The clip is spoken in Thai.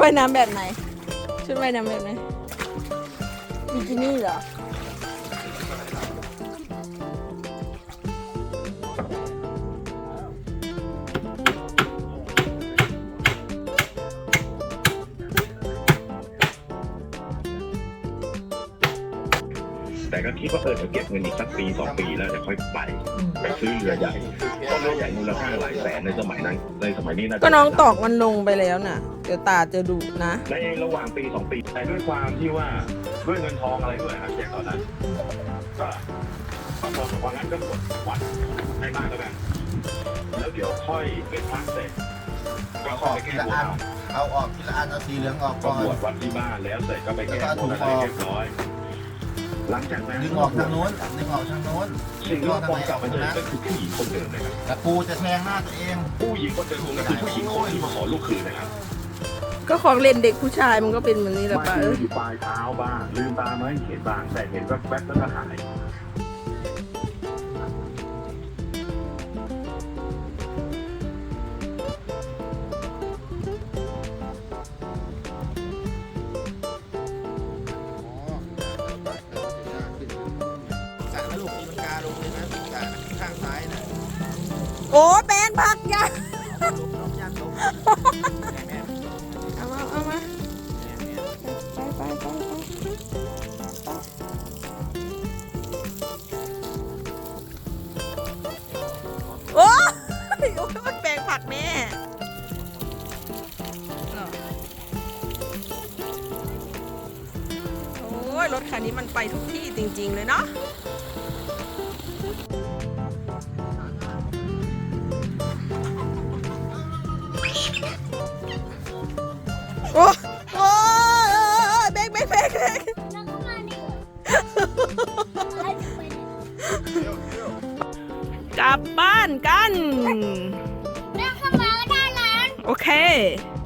ว่ายน้ำแบบไหน ชุดว่ายน้ำแบบไหนบิกินี่เหรอ แต่ก็คิดว่าเออเดี๋ยวเก็บเงินอีกสักปีสองปีแล้วเดี๋ยวค่อยไปไปซื้อเรือใหญ่เพราะเรือใหญ่มูลค่าหลายแสนในสมัยนั้นในสมัยนี้น่าจะก็น้องตอกมันลงไปแล้วน่ะ เดี๋ยวตาจะดุนะ ในระหว่างปีสองปีแต่ด้วยความที่ว่าด้วยเงินทองอะไรด้วยครับแจ็คตอนนั้นก็พอพองั้นก็กดวัดให้บ้านแล้วกันแล้วเดี๋ยวค่อยไปพักเสร็จก็เอาอค่อยอกไปทีแก้ละบนอันเอาเอาออกทีละอันเอาสีเหลืองออกก็ก่อบวนชวัดที่บ้านแล้วเสร็จก็ไปแก้บนอะไรเรียบร้อย หลังจากนั้นดึงออกทางโน้นดึงออกทางโน้นสิ่งที่เรามองกลับมาเจอก็คือผู้หญิงคนเดิมนะครับแต่ปูจะแทงหน้าตัวเอง ผู้หญิงคนเดิมก็คือผู้หญิงคนที่มาขอลูกคืนนะครับก็ของเล่นเด็กผู้ชายมันก็เป็นแบบนี้แหละมาป้ายืเอ้นยอยู่ปลายเท้าบ้างลืมตามาให้เห็นบ้างแต่เห็นแวบๆแล้วก็หาย อ้แปลงผักยาเอาลงลงยากลงแม่เอามาเอามาไปไปไปไปโอ้ยโอ้ยแปลงผักแม่โอ้ยรถคันนี้มันไปทุกที่จริง ๆ เลยเนาะ อ้โอ้ยเบรกเบรกเบรกเบรกแล้วก็มานี่ให้ไปเนี่ยกลับบ้านกันแล้วก็มาก็ได้ร้านโอเคเ